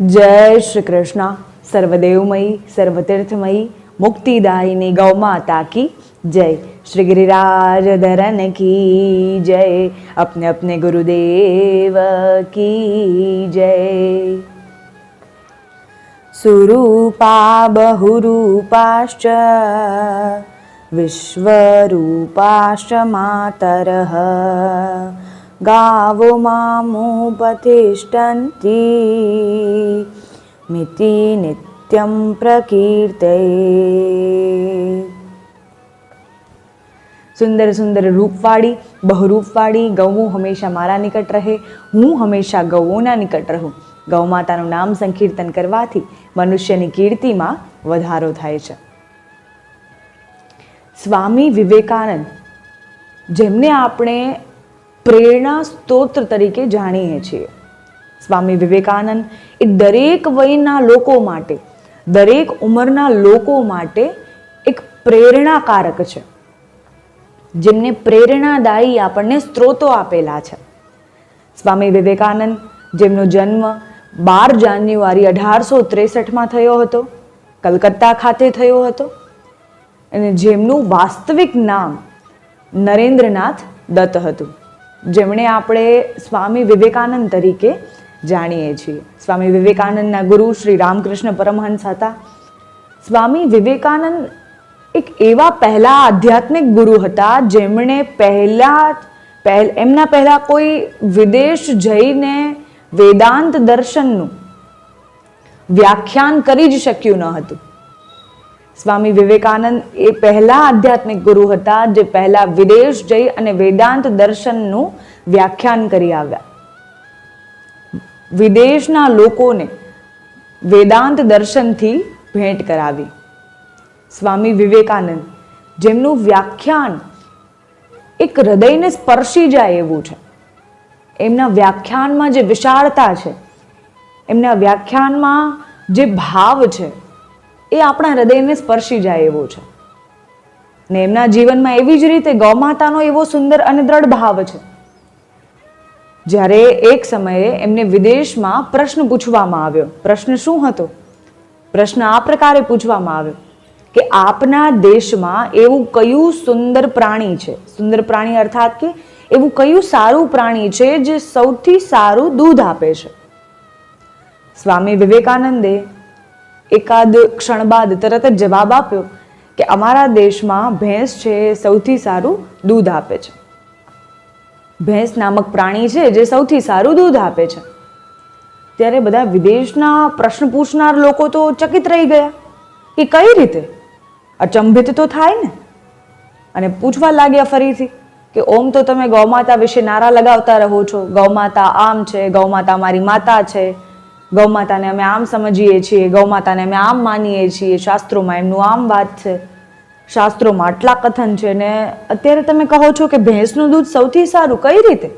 જય શ્રી કૃષ્ણ. સર્વદેવમયી, સર્વતીર્થમયી, મુક્તિદાયિની ગૌમાતા કી જય. શ્રી ગિરિરાજ ધરન કી જય. અપને અપને ગુરુદેવ કી જય. સુરૂપા બહુરૂપાશ્ચ, વિશ્વરૂપાશ્ચ માતરઃ. ગાવો મામુપતિષ્ઠન્તિ મિતિ નિત્યમ પ્રકીર્તયે સુંદર સુંદર રૂપવાળી, બહુરૂપવાળી ગૌ હંમેશા મારા નિકટ રહે. હું હંમેશા ગૌઓના નિકટ રહું. ગૌ માતાનું નામ સંકીર્તન કરવાથી મનુષ્યની કીર્તિમાં વધારો થાય છે. સ્વામી વિવેકાનંદ, જેમને આપણે પ્રેરણા સ્તોત્ર તરીકે જાણીએ છીએ. સ્વામી વિવેકાનંદ એ દરેક વયના લોકો માટે, દરેક ઉંમરના લોકો માટે એક પ્રેરણાકારક છે. જેમને પ્રેરણાદાયી આપણને સ્ત્રોતો આપેલા છે. સ્વામી વિવેકાનંદ, જેમનો જન્મ બાર જાન્યુઆરી અઢારસો ત્રેસઠમાં થયો હતો, કલકત્તા ખાતે થયો હતો અને જેમનું વાસ્તવિક નામ નરેન્દ્રનાથ દત્ત હતું. જેમણે આપણે સ્વામી વિવેકાનંદ તરીકે જાણીએ છીએ. સ્વામી વિવેકાનંદના ગુરુ શ્રી રામકૃષ્ણ પરમહંસ હતા. સ્વામી વિવેકાનંદ એક એવા પહેલા આધ્યાત્મિક ગુરુ હતા જેમણે પહેલા પહેલ, એમના પહેલાં કોઈ વિદેશ જઈને વેદાંત દર્શનનું વ્યાખ્યાન કરી જ શક્યું ન હતું. સ્વામી વિવેકાનંદ એ પહેલા આધ્યાત્મિક ગુરુ હતા, જે પહેલા વિદેશ જઈ અને વેદાંત દર્શનનું વ્યાખ્યાન કરી આવ્યા. વિદેશના લોકોને વેદાંત દર્શનથી ભેટ કરાવી. સ્વામી વિવેકાનંદ, જેમનું વ્યાખ્યાન એક હૃદયને સ્પર્શી જાય એવું છે. એમના વ્યાખ્યાનમાં જે વિશાળતા છે, એમના વ્યાખ્યાનમાં જે ભાવ છે એ આપણા હૃદયને સ્પર્શી જાય એવો છે. ને એમના જીવનમાં એવી જ રીતે ગૌમાતાનો એવો સુંદર અને દ્રઢ ભાવ છે. જ્યારે એક સમયે એમને વિદેશમાં પ્રશ્ન પૂછવામાં આવ્યો. પ્રશ્ન શું હતો? પ્રશ્ન આ પ્રકારે પૂછવામાં આવ્યો કે આપના દેશમાં એવું કયું સુંદર પ્રાણી છે? સુંદર પ્રાણી અર્થાત કે એવું કયું સારું પ્રાણી છે જે સૌથી સારું દૂધ આપે છે? સ્વામી વિવેકાનંદે એકાદ ક્ષણ બાદ તરત જ જવાબ આપ્યો કે અમારા દેશમાં ભેંસ છે સૌથી સારું દૂધ આપે છે. ભેંસ નામક પ્રાણી છે જે સૌથી સારું દૂધ આપે છે. ત્યારે બધા વિદેશના પ્રશ્ન પૂછનાર લોકો તો ચકિત રહી ગયા કે કઈ રીતે? અચંભિત તો થાય ને? અને પૂછવા લાગ્યા ફરીથી કે ઓમ તો તમે ગૌમાતા વિશે નારા લગાવતા રહો છો. ગૌમાતા આમ છે ગૌમાતા મારી માતા છે. ગૌમાતાને અમે આમ સમજીએ છીએ ગૌમાતાને અમે આમ માનીએ છીએ, શાસ્ત્રોમાં એમનું આમ વાત છે. શાસ્ત્રોમાં આટલા કથન છે ને અત્યારે તમે કહો છો કે ભેંસનું દૂધ સૌથી સારું કઈ રીતે?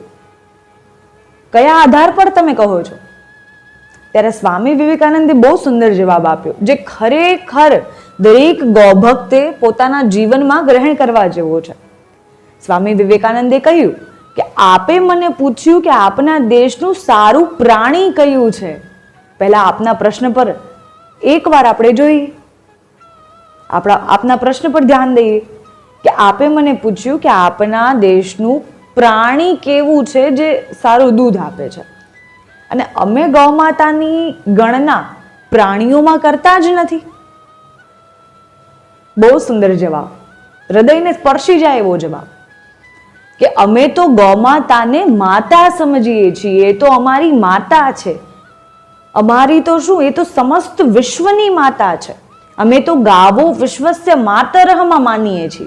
કયા આધાર પર તમે કહો છો? ત્યારે સ્વામી વિવેકાનંદે બહુ સુંદર જવાબ આપ્યો, જે ખરેખર દરેક ગૌભક્તે પોતાના જીવનમાં ગ્રહણ કરવા જેવો છે. સ્વામી વિવેકાનંદે કહ્યું કે આપે મને પૂછ્યું કે આપના દેશનું સારું પ્રાણી કયું છે? પહેલા આપના પ્રશ્ન પર એકવાર આપણે જોઈએ. આપણા, આપના પ્રશ્ન પર ધ્યાન દઈએ કે આપે મને પૂછ્યું કે આપના દેશનું પ્રાણી કેવું છે જે સારું દૂધ આપે છે. અને અમે ગૌમાતાની ગણના પ્રાણીઓમાં કરતા જ નથી. બહુ સુંદર જવાબ. હૃદયને સ્પર્શી જાય એવો જવાબ. કે અમે તો ગૌમાતાને માતા સમજીએ છીએ, તો અમારી માતા છે. અમારી તો શું, એ તો સમસ્ત વિશ્વની માતા છે. અમે તો ગાવો વિશ્વસ્ય માતરહમાં માનીએ છીએ.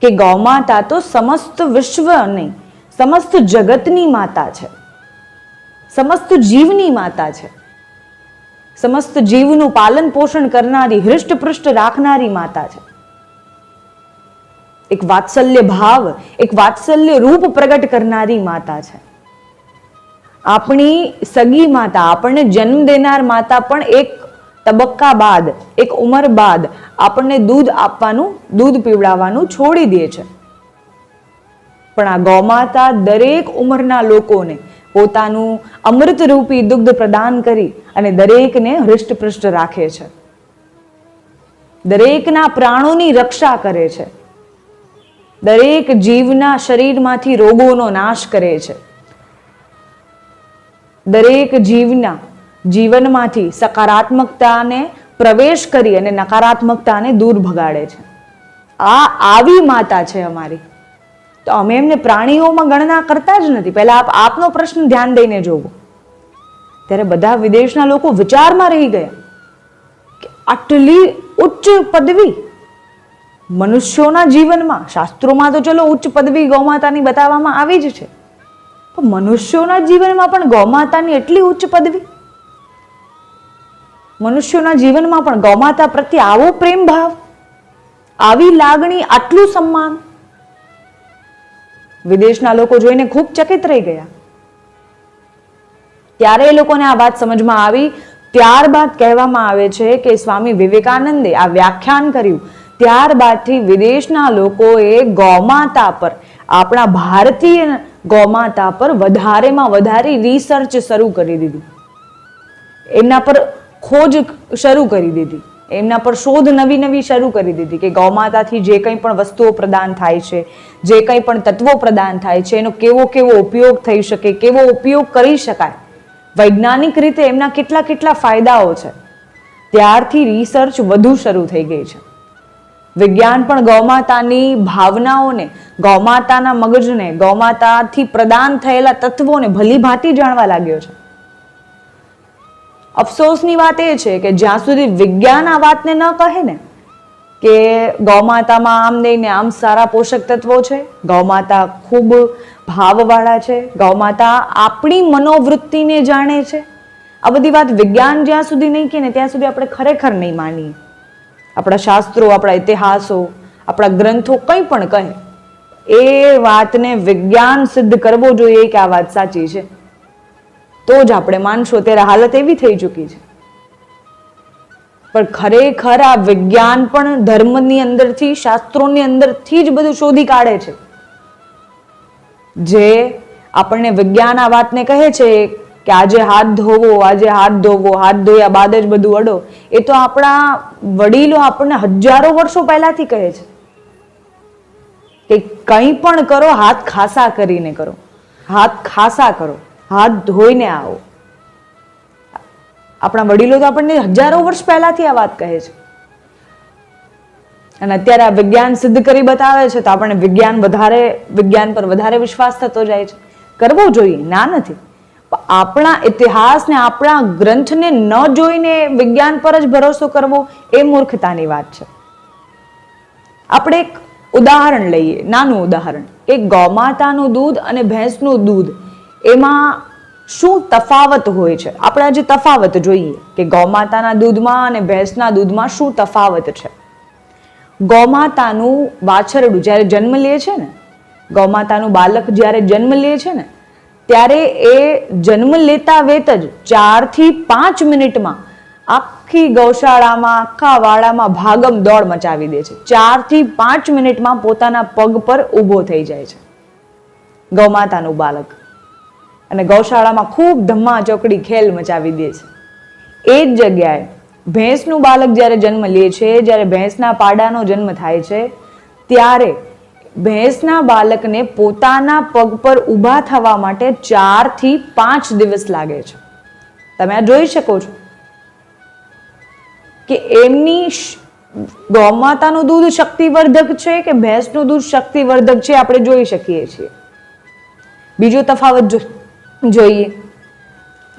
કે ગૌમાતા તો સમસ્ત વિશ્વ નહીં, સમસ્ત જગતની માતા છે. સમસ્ત જીવની માતા છે. સમસ્ત જીવનું પાલન પોષણ કરનારી, હૃષ્ટપૃષ્ટ રાખનારી માતા છે. એક વાત્સલ્ય ભાવ, એક વાત્સલ્ય રૂપ પ્રગટ કરનારી માતા છે. આપણી સગી માતા, આપણને જન્મ દેનાર માતા પણ એક તબક્કા બાદ, એક ઉંમર બાદ આપણને દૂધ આપવાનું, દૂધ પીવડાવવાનું છોડી દે છે. પણ આ ગૌમાતા દરેક ઉંમરના લોકોને પોતાનું અમૃતરૂપી દુગ્ધ પ્રદાન કરી અને દરેકને હૃષ્ટપૃષ્ટ રાખે છે. દરેકના પ્રાણોની રક્ષા કરે છે. દરેક જીવના શરીરમાંથી રોગોનો નાશ કરે છે. દરેક જીવના જીવનમાંથી સકારાત્મકતાને પ્રવેશ કરી અને નકારાત્મકતાને દૂર ભગાડે છે. આ આવી માતા છે અમારી. તો અમે એમને પ્રાણીઓમાં ગણના કરતા જ નથી. પહેલા આપ આપનો પ્રશ્ન ધ્યાન દઈને જોવો. ત્યારે બધા વિદેશના લોકો વિચારમાં રહી ગયા કે આટલી ઉચ્ચ પદવી મનુષ્યોના જીવનમાં, શાસ્ત્રોમાં તો ચલો ઉચ્ચ પદવી ગૌમાતાની બતાવવામાં આવી જ છે. પણ મનુષ્યોના જીવનમાં પણ ગૌમાતાની એટલી ઉચ્ચ પદવી. મનુષ્યોના જીવનમાં પણ ગૌમાતા પ્રત્યે આવો પ્રેમ ભાવ, આવી લાગણી, આટલું સન્માન. વિદેશના લોકો જોઈને ખૂબ ચકિત રહી ગયા. ત્યારે એ લોકોને આ વાત સમજમાં આવી. ત્યારબાદ કહેવામાં આવે છે કે સ્વામી વિવેકાનંદે આ વ્યાખ્યાન કર્યું. ત્યારબાદથી વિદેશના લોકોએ ગૌમાતા પર આપણા ભારતીય ગૌમાતા પર વધારેમાં વધારે રિસર્ચ શરૂ કરી દીધી. એમના પર ખોજ શરૂ કરી દીધી. એમના પર શોધ નવી નવી શરૂ કરી દીધી કે ગૌમાતાથી જે કંઈ પણ વસ્તુઓ પ્રદાન થાય છે, જે કંઈ પણ તત્વો પ્રદાન થાય છે, એનો કેવો કેવો ઉપયોગ થઈ શકે, કેવો ઉપયોગ કરી શકાય. વૈજ્ઞાનિક રીતે એમના કેટલા કેટલા ફાયદાઓ છે. ત્યારથી રિસર્ચ વધુ શરૂ થઈ ગઈ છે. વિજ્ઞાન પણ ગૌમાતાની ભાવનાઓને, ગૌમાતાના મગજને, ગૌમાતાથી પ્રદાન થયેલા તત્વોને ભલી ભાંતિ જાણવા લાગ્યો છે. અફસોસની વાત એ છે કે જ્યાં સુધી વિજ્ઞાન આ વાતને ન કહે ને, કે ગૌમાતામાં આમ નહીં ને આમ સારા પોષક તત્વો છે, ગૌમાતા ખૂબ ભાવવાળા છે, ગૌમાતા આપણી મનોવૃત્તિને જાણે છે. આ બધી વાત વિજ્ઞાન જ્યાં સુધી નહીં કહે ને, ત્યાં સુધી આપણે ખરેખર નહીં માનીએ. આપણા શાસ્ત્રો, આપણા ઇતિહાસો, આપણા ગ્રંથો કંઈ પણ કહે એ વાતને વિજ્ઞાન સિદ્ધ કરવો જોઈએ કે આ વાત સાચી છે. તો જ આપણે માનશો ત્યારે હાલત એવી થઈ ચૂકી છે. પણ ખરેખર આ વિજ્ઞાન પણ ધર્મની અંદરથી, શાસ્ત્રોની અંદરથી જ બધું શોધી કાઢે છે. જે આપણને વિજ્ઞાન આ વાતને કહે છે કે આજે હાથ ધોવો, આજે હાથ ધોવો, હાથ ધોયા બાદ જ બધું અડો. એ તો આપણા વડીલો આપણને હજારો વર્ષો પહેલાથી કહે છે કે કંઈ પણ કરો, હાથ ખાસા કરીને કરો. હાથ ખાસા કરો. હાથ ધોઈને આવો. આપણા વડીલો તો આપણને હજારો વર્ષ પહેલાથી આ વાત કહે છે. અને અત્યારે આ વિજ્ઞાન સિદ્ધ કરી બતાવે છે તો આપણને વિજ્ઞાન વધારે, વિજ્ઞાન પર વધારે વિશ્વાસ થતો જાય છે. કરવો જોઈએ, ના નથી. આપણા ઇતિહાસને આપણા ગ્રંથને ન જોઈને વિજ્ઞાન પર જ ભરોસો કરવો એ મૂર્ખતાની વાત છે. આપણે એક ઉદાહરણ લઈએ, નાનું ઉદાહરણ. કે ગૌમાતાનું દૂધ અને ભેંસનું દૂધ, એમાં શું તફાવત હોય છે? આપણે આજે તફાવત જોઈએ કે ગૌમાતાના દૂધમાં અને ભેંસના દૂધમાં શું તફાવત છે. ગૌમાતાનું વાછરડું જ્યારે જન્મ લે છે ને, ગૌમાતાનું બાલક જ્યારે જન્મ લે છે ને ત્યારે એ જન્મ લેતા વેત જ ચારથી પાંચ મિનિટમાં આખી ગૌશાળામાં, આખા વાડામાં ભાગમ દોડ મચાવી દે છે. ચારથી પાંચ મિનિટમાં પોતાના પગ પર ઊભો થઈ જાય છે. ગૌમાતાનું બાળક. અને ગૌશાળામાં ખૂબ ધમ્મા ચોકડી ખેલ મચાવી દે છે. એ જ જગ્યાએ ભેંસનું બાળક જ્યારે જન્મ લે છે, જ્યારે ભેંસના પાડાનો જન્મ થાય છે, ત્યારે ભેંસના બાળકને પોતાના પગ પર ઊભા થવા માટે ચારથી પાંચ દિવસ લાગે છે. તમે આ જોઈ શકો છો કે એમની ગૌમાતાનું દૂધ શક્તિવર્ધક છે કે ભેંસનું દૂધ શક્તિવર્ધક છે આપણે જોઈ શકીએ છીએ. બીજો તફાવત જોઈએ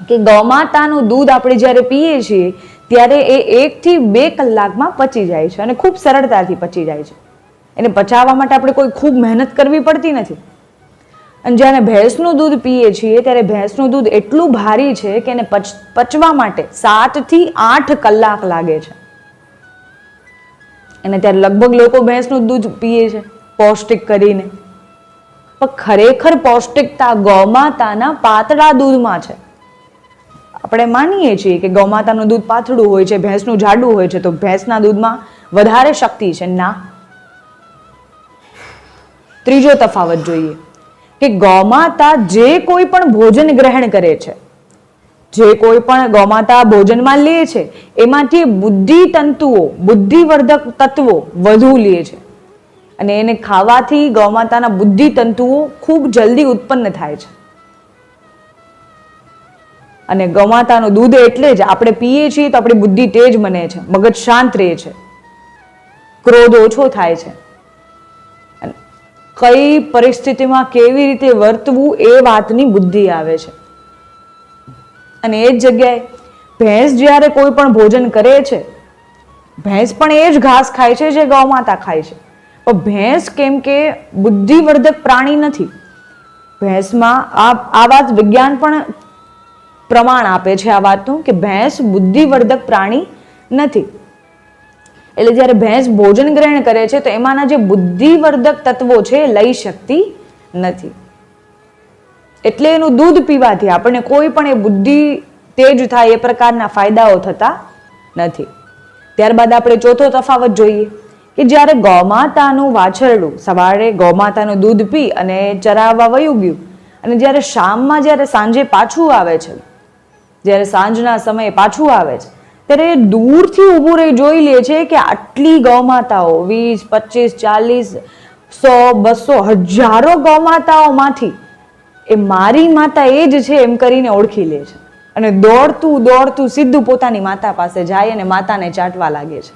કે ગૌમાતાનું દૂધ આપણે જ્યારે પીએ છીએ ત્યારે એ એકથી બે કલાકમાં પચી જાય છે અને ખૂબ સરળતાથી પચી જાય છે. એને પચાવવા માટે આપણે કોઈ ખૂબ મહેનત કરવી પડતી નથી. અને જ્યારે ભેંસનું દૂધ પીએ છીએ, ત્યારે ભેંસનું દૂધ એટલું ભારી છે કે એને પચ, પચવા માટે સાતથી આઠ કલાક લાગે છે. અને ત્યારે લગભગ લોકો ભેંસનું દૂધ પીએ છે, પૌષ્ટિક કરીને. પણ ખરેખર પૌષ્ટિકતા ગૌમાતાના પાતળા દૂધમાં છે. આપણે માનીએ છીએ કે ગૌમાતાનું દૂધ પાતળું હોય છે, ભેંસનું જાડું હોય છે, તો ભેંસના દૂધમાં વધારે શક્તિ છે. ના. ત્રીજો તફાવત જોઈએ કે ગૌમાતા જે કોઈ પણ ભોજન ગ્રહણ કરે છે, જે કોઈ પણ ગૌમાતા ભોજનમાં લે છે, એમાંથી બુદ્ધિ તંતુઓ બુદ્ધિવર્ધક તત્વો વધુ લે છે. અને એને ખાવાથી ગૌમાતાના બુદ્ધિ તંતુઓ ખૂબ જલ્દી ઉત્પન્ન થાય છે. અને ગૌમાતાનું દૂધ એટલે જ આપણે પીએ છીએ તો આપણી બુદ્ધિ તેજ બને છે, મગજ શાંત રહે છે. ક્રોધ ઓછો થાય છે. કઈ પરિસ્થિતિમાં કેવી રીતે વર્તવું એ વાતની બુદ્ધિ આવે છે. અને એ જ જગ્યાએ ભેંસ જ્યારે કોઈ પણ ભોજન કરે છે, ભેંસ પણ એ જ ઘાસ ખાય છે જે ગૌમાતા ખાય છે. પણ ભેંસ કેમ કે બુદ્ધિવર્ધક પ્રાણી નથી. ભેંસમાં આ આ વાત વિજ્ઞાન પણ પ્રમાણ આપે છે આ વાતનું કે ભેંસ બુદ્ધિવર્ધક પ્રાણી નથી. એટલે જ્યારે ભેંસ ભોજન ગ્રહણ કરે છે, તો એમાંના જે બુદ્ધિવર્ધક તત્વો છે લઈ શકતી નથી. એટલે એનું દૂધ પીવાથી આપણને કોઈ પણ એ બુદ્ધિ તેજ થાય, એ પ્રકારના ફાયદાઓ થતા નથી. ત્યારબાદ આપણે ચોથો તફાવત જોઈએ કે જ્યારે ગૌમાતાનું વાછરડું, સવારે ગૌમાતાનું દૂધ પી અને ચરાવવા વયું ગયું અને જ્યારે શામમાં જ્યારે સાંજે પાછું આવે છે, જ્યારે સાંજના સમયે પાછું આવે છે ત્યારે દૂરથી ઊભું રહી જોઈ લે છે કે આટલી ગૌમાતાઓ, વીસ, પચીસ, ચાલીસ, સો, બસો, હજારો ગૌમાતાઓમાંથી એ મારી માતા એ જ છે એમ કરીને ઓળખી લે છે. અને દોડતું દોડતું સીધું પોતાની માતા પાસે જાય અને માતાને ચાટવા લાગે છે,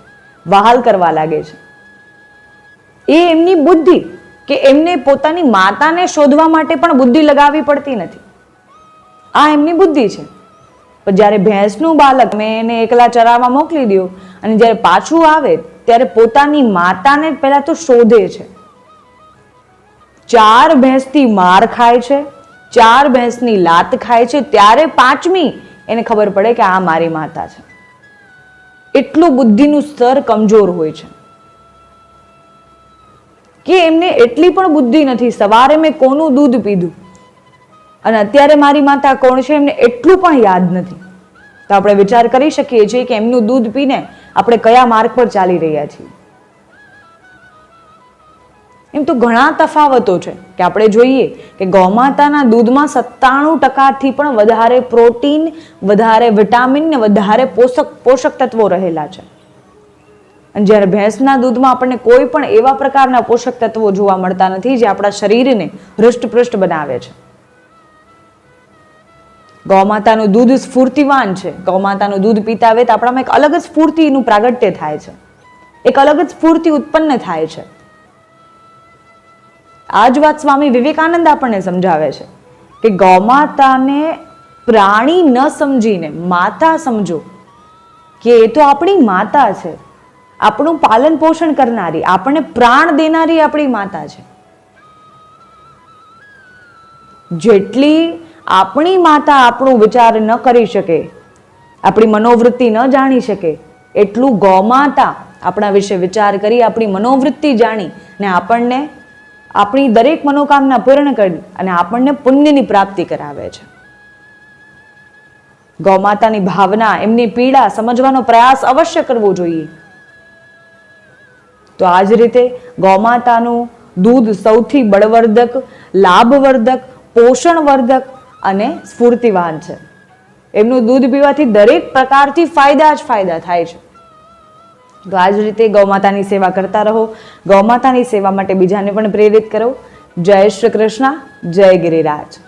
વહાલ કરવા લાગે છે. એ એમની બુદ્ધિ કે એમને પોતાની માતાને શોધવા માટે પણ બુદ્ધિ લગાવવી પડતી નથી. આ એમની બુદ્ધિ છે. પણ જ્યારે ભેંસનું બાળક મેં એને એકલા ચરાવવા મોકલી દો અને જ્યારે પાછું આવે, ત્યારે પોતાની માતાને પહેલા તો શોધે છે. ચાર ભેંસથી માર ખાય છે, ચાર ભેંસની લાત ખાય છે, ત્યારે પાંચમી એને ખબર પડે કે આ મારી માતા છે. એટલું બુદ્ધિનું સ્તર કમજોર હોય છે. કે એમને એટલી પણ બુદ્ધિ નથી. સવારે મેં કોનું દૂધ પીધું? અને અત્યારે મારી માતા કોણ છે એમને એટલું પણ યાદ નથી. તો આપણે વિચાર કરી શકીએ છીએ કે એમનું દૂધ પીને આપણે કયા માર્ગ પર ચાલી રહ્યા છીએ. એમ તો ઘણા તફાવતો છે કે આપણે જોઈએ કે ગૌમાતાના દૂધમાં સત્તાણું ટકાથી પણ વધારે પ્રોટીન, વધારે વિટામિન ને વધારે પોષક પોષક તત્વો રહેલા છે. અને જ્યારે ભેંસના દૂધમાં આપણને કોઈ પણ એવા પ્રકારના પોષક તત્વો જોવા મળતા નથી જે આપણા શરીરને હૃષ્ટપૃષ્ટ બનાવે છે. ગૌમાતાનું દૂધ સ્ફૂર્તિવાન છે. ગૌમાતાનું દૂધ પીતા આવે તો આપણામાં એક અલગ જ સ્ફૂર્તિનું પ્રાગટ્ય થાય છે. એક અલગ જ સ્ફૂર્તિ ઉત્પન્ન થાય છે. આ જ વાત સ્વામી વિવેકાનંદ આપણને સમજાવે છે કે ગૌમાતાને પ્રાણી ન સમજીને માતા સમજો કે એ તો આપણી માતા છે. આપણું પાલન પોષણ કરનારી, આપણને પ્રાણ દેનારી આપણી માતા છે. જેટલી આપણી માતા આપણું વિચાર ન કરી શકે, આપણી મનોવૃત્તિ ન જાણી શકે, એટલું ગૌમાતા આપણા વિશે વિચાર કરી આપણી મનોવૃત્તિ જાણી ને આપણને આપણી દરેક મનોકામના પૂર્ણ કરી અને આપણને પુણ્યની પ્રાપ્તિ કરાવે છે. ગૌમાતાની ભાવના, એમની પીડા સમજવાનો પ્રયાસ અવશ્ય કરવો જોઈએ. તો આ જ રીતે ગૌમાતાનું દૂધ સૌથી બળવર્ધક, લાભવર્ધક, પોષણવર્ધક અને સ્ફૂર્તિવાન છે. એમનું દૂધ પીવાથી દરેક પ્રકારથી ફાયદા જ ફાયદા થાય છે. તો આ જ રીતે ગૌમાતાની સેવા કરતા રહો. ગૌમાતાની સેવા માટે બીજાને પણ પ્રેરિત કરો. જય શ્રી કૃષ્ણ, જય ગિરિરાજ.